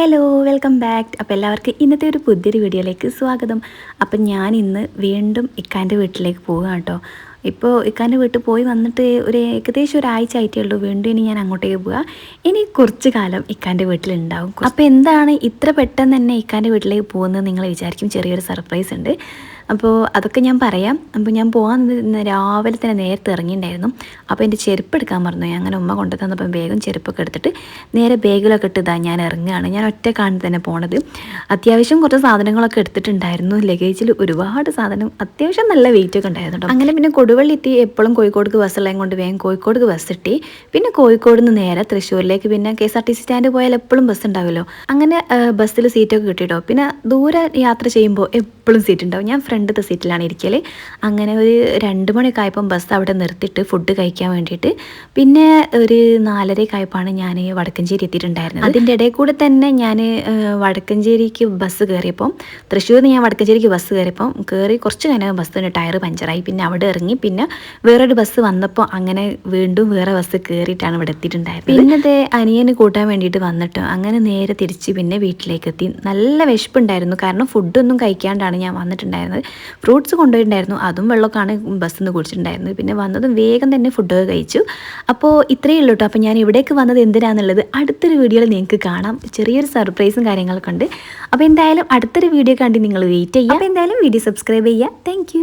Hello welcome back അപ്പോൾ എല്ലാവർക്കും ഇന്നത്തെ ഒരു പുതിയൊരു വീഡിയോയിലേക്ക് സ്വാഗതം. അപ്പം ഞാൻ ഇന്ന് വീണ്ടും ഇക്കാന്റെ വീട്ടിലേക്ക് പോവുകയാണ് കേട്ടോ. ഇപ്പോൾ ഇക്കാന്റെ വീട്ടിൽ പോയി വന്നിട്ട് ഒരു ഏകദേശം ഒരാഴ്ച ആയിട്ടേ ഉള്ളൂ. വീണ്ടും ഇനി ഞാൻ അങ്ങോട്ടേക്ക് പോവുക. ഇനി കുറച്ച് കാലം ഇക്കാന്റെ വീട്ടിലുണ്ടാവും. അപ്പോൾ എന്താണ് ഇത്ര പെട്ടെന്ന് തന്നെ ഇക്കാന്റെ വീട്ടിലേക്ക് പോകുന്നത് നിങ്ങൾ വിചാരിക്കും. ചെറിയൊരു സർപ്രൈസ് ഉണ്ട്. അപ്പോൾ അതൊക്കെ ഞാൻ പറയാം. അപ്പോൾ ഞാൻ പോകാൻ രാവിലെ തന്നെ നേരത്തെ ഇറങ്ങിയിട്ടുണ്ടായിരുന്നു. അപ്പോൾ എന്റെ ചെരുപ്പ് എടുക്കാൻ പറഞ്ഞു. ഞാൻ അങ്ങനെ ഉമ്മ കൊണ്ടു തന്നപ്പം വേഗം ചെരുപ്പൊക്കെ എടുത്തിട്ട് നേരെ ബാഗിലൊക്കെ ഇട്ട് ഞാൻ ഇറങ്ങുകയാണ്. ഞാൻ ഒറ്റക്കാണ് തന്നെ പോണത്. അത്യാവശ്യം കുറച്ച് സാധനങ്ങളൊക്കെ എടുത്തിട്ടുണ്ടായിരുന്നു. ലഗേജിൽ ഒരുപാട് സാധനം അത്യാവശ്യം നല്ല വെയിറ്റ് ഒക്കെ ഉണ്ടായിരുന്നു അങ്ങനെ പിന്നെ കൊടുവള്ളി എത്തി എപ്പോഴും കോഴിക്കോട് ബസ്സുള്ളതും കൊണ്ട് വേഗം കോഴിക്കോട് ബസ് ഇട്ടി. പിന്നെ കോഴിക്കോട് നിന്ന് നേരെ തൃശ്ശൂരിലേക്ക് പിന്നെ K S R T C stand പോയാൽ എപ്പോഴും ബസ് ഉണ്ടാവുമല്ലോ. അങ്ങനെ ബസ്സിൽ സീറ്റൊക്കെ കിട്ടിയിട്ടോ പിന്നെ ദൂരെ യാത്ര ചെയ്യുമ്പോൾ എപ്പോഴും സീറ്റ് ഉണ്ടാവും. ഞാൻ ഫ്രണ്ടത്തെ സീറ്റിലാണ് ഇരിക്കൽ അങ്ങനെ ഒരു രണ്ട് മണിയൊക്കെ ആയപ്പം ബസ് അവിടെ നിർത്തിയിട്ട് ഫുഡ് കഴിക്കാൻ വേണ്ടിയിട്ട്. പിന്നെ ഒരു നാലരയൊക്കെ ആയപ്പോഴാണ് ഞാൻ വടക്കഞ്ചേരി എത്തിയിട്ടുണ്ടായിരുന്നത്. അതിന്റെ ഇടയിൽ കൂടെ തന്നെ ഞാൻ വടക്കഞ്ചേരിക്ക് ബസ് കയറിയപ്പം തൃശ്ശൂരിൽ നിന്ന് ഞാൻ വടക്കഞ്ചേരിക്ക് ബസ് കയറിയപ്പം കയറി കുറച്ച് കഴിഞ്ഞ ബസ്സിന്റെ ടയർ പഞ്ചറായി. പിന്നെ അവിടെ ഇറങ്ങി പിന്നെ വേറൊരു ബസ് വന്നപ്പോൾ അങ്ങനെ വീണ്ടും വേറെ ബസ് കയറിയിട്ടാണ് ഇവിടെ എത്തിയിട്ടുണ്ടായിരുന്നത്. പിന്നത്തെ അനിയന് കൂട്ടാൻ വേണ്ടിയിട്ട് വന്നിട്ട് അങ്ങനെ നേരെ തിരിച്ച് പിന്നെ വീട്ടിലേക്ക് എത്തി. നല്ല വിശപ്പുണ്ടായിരുന്നു. കാരണം ഫുഡൊന്നും കഴിക്കാണ്ടാണ് ഞാൻ വന്നിട്ടുണ്ടായിരുന്നത്. ഫ്രൂട്ട്സ് കൊണ്ടുപോയിട്ടുണ്ടായിരുന്നു. അതും വെള്ളമൊക്കെയാണ് ബസ്സിൽ നിന്ന് കുടിച്ചിട്ടുണ്ടായിരുന്നത്. പിന്നെ വന്നതും വേഗം തന്നെ ഫുഡൊക്കെ കഴിച്ചു. അപ്പോൾ ഇത്രയേ ഉള്ളൂ കേട്ടോ അപ്പോൾ ഞാൻ ഇവിടേക്ക് വന്നത് എന്തിനാണെന്നുള്ളത് അടുത്തൊരു വീഡിയോയിൽ നിങ്ങൾക്ക് കാണാം. ചെറിയൊരു സർപ്രൈസും കാര്യങ്ങളൊക്കെ ഉണ്ട്. അപ്പോൾ എന്തായാലും അടുത്തൊരു വീഡിയോ കണ്ടി നിങ്ങൾ വെയിറ്റ് ചെയ്യുക. അപ്പോൾ എന്തായാലും വീഡിയോ സബ്സ്ക്രൈബ് ചെയ്യുക. താങ്ക്